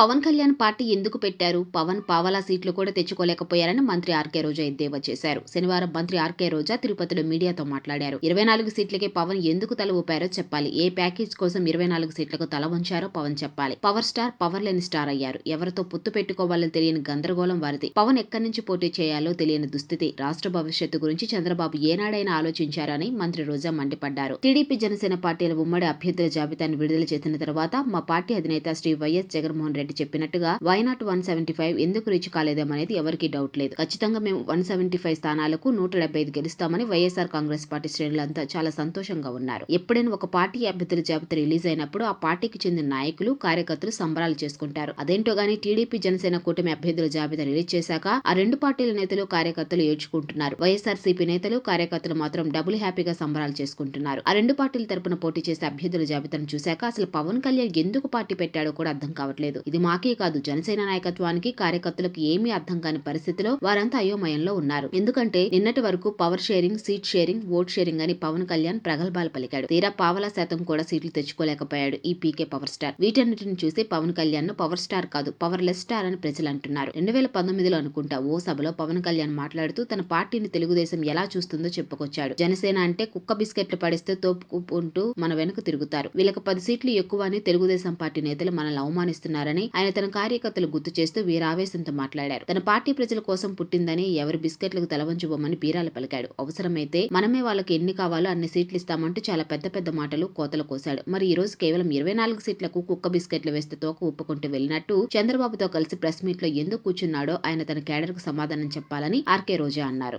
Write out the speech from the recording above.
Pawan Kalyan party ఎందుకు పెట్టారు? పవన్ పావలా సీట్లు కూడా తెచ్చుకోలేకపోయారని మంత్రి ఆర్కే రోజా ఎద్దేవా చేశారు. శనివారం మంత్రి ఆర్కే రోజా తిరుపతిలో మీడియాతో మాట్లాడారు. ఇరవై నాలుగు సీట్లకే పవన్ ఎందుకు తల ఊపారో చెప్పాలి. ఏ ప్యాకేజ్ కోసం ఇరవై నాలుగు సీట్లకు తల వంచారో పవన్ చెప్పాలి. పవర్ స్టార్ పవర్ లేని స్టార్ అయ్యారు. ఎవరితో పొత్తు పెట్టుకోవాలని తెలియని గందరగోళం వారిది. పవన్ ఎక్కడి నుంచి పోటీ చేయాలో తెలియని దుస్థితి. రాష్ట్ర భవిష్యత్తు గురించి చంద్రబాబు ఏనాడైనా ఆలోచించారని మంత్రి రోజా మండిపడ్డారు. టీడీపీ జనసేన పార్టీల ఉమ్మడి అభ్యర్థుల జాబితాను విడుదల చేసిన తర్వాత మా పార్టీ అధినేత శ్రీ వైఎస్ జగన్మోహన్ రెడ్డి చెప్పినట్టుగా why not one seventy five ఎందుకు రీచ్ కాలేదేమనేది ఎవరికీ డౌట్ లేదు. ఖచ్చితంగా మేము వన్ సెవెంటీ ఫైవ్ స్థానాలకు నూట డెబ్బై ఐదు గెలుస్తామని వైఎస్ఆర్ కాంగ్రెస్ పార్టీ శ్రేణులంతా చాలా సంతోషంగా ఉన్నారు. ఎప్పుడైనా ఒక పార్టీ అభ్యర్థుల జాబితా రిలీజ్ అయినప్పుడు ఆ పార్టీకి చెందిన నాయకులు కార్యకర్తలు సంబరాలు చేసుకుంటారు. అదేంటో గానీ టీడీపీ జనసేన కూటమి అభ్యర్థుల జాబితా రిలీజ్ చేశాక ఆ రెండు పార్టీల నేతలు కార్యకర్తలు ఏడ్చుకుంటున్నారు. వైఎస్ఆర్ సిపి నేతలు కార్యకర్తలు మాత్రం డబుల్ హ్యాపీగా సంబరాలు చేసుకుంటున్నారు. ఆ రెండు పార్టీల తరపున పోటీ చేసే అభ్యర్థుల జాబితాను చూశాక అసలు పవన్ కళ్యాణ్ ఎందుకు పార్టీ పెట్టాడో కూడా అర్థం కావట్లేదు. ఇది మాకే కాదు జనసేన నాయకత్వానికి కార్యకర్తలకు ఏమీ అర్థం కాని పరిస్థితిలో వారంతా అయోమయంలో ఉన్నారు. ఎందుకంటే నిన్నటి వరకు power sharing seat sharing vote sharing అని పవన్ కళ్యాణ్ ప్రగల్భాలు పలికాడు. తీరా పావలా శాతం కూడా సీట్లు తెచ్చుకోలేకపోయాడు ఈ పీకే పవర్ స్టార్. వీటన్నిటిని చూసి పవన్ కళ్యాణ్ను పవర్ స్టార్ కాదు పవర్ లెస్ స్టార్ అని ప్రజలు అంటున్నారు రెండు వేల పంతొమ్మిదిలో అనుకుంటా ఓ సభలో పవన్ కళ్యాణ్ మాట్లాడుతూ తన పార్టీని తెలుగుదేశం ఎలా చూస్తుందో చెప్పుకొచ్చాడు. జనసేన అంటే కుక్క బిస్కెట్లు పడిస్తే తోపుకుంటూ మన వెనుక తిరుగుతారు. వీళ్ళకి పది సీట్లు ఎక్కువ అని తెలుగుదేశం పార్టీ నేతలు మనల్ని అవమానిస్తున్నారని ఆయన తన కార్యకర్తలు గుర్తు చేస్తూ వీరావేశంతో మాట్లాడారు. తన పార్టీ ప్రజల కోసం పుట్టిందని ఎవరి బిస్కెట్లకు తలవంచుబోమని బీరాలు పలికాడు. అవసరమైతే మనమే వాళ్ళకి ఎన్ని కావాలో అన్ని సీట్లు ఇస్తామంటూ చాలా పెద్ద పెద్ద మాటలు కోతలు కోశాడు. మరి ఈ రోజు కేవలం ఇరవై నాలుగు సీట్లకు కుక్క బిస్కెట్లు వేస్తే తోక ఒప్పుకుంటూ వెళ్ళినట్టు చంద్రబాబుతో కలిసి ప్రెస్ మీట్లో ఎందుకు కూర్చున్నాడో ఆయన తన కేడర్కు సమాధానం చెప్పాలని ఆర్కే రోజా అన్నారు.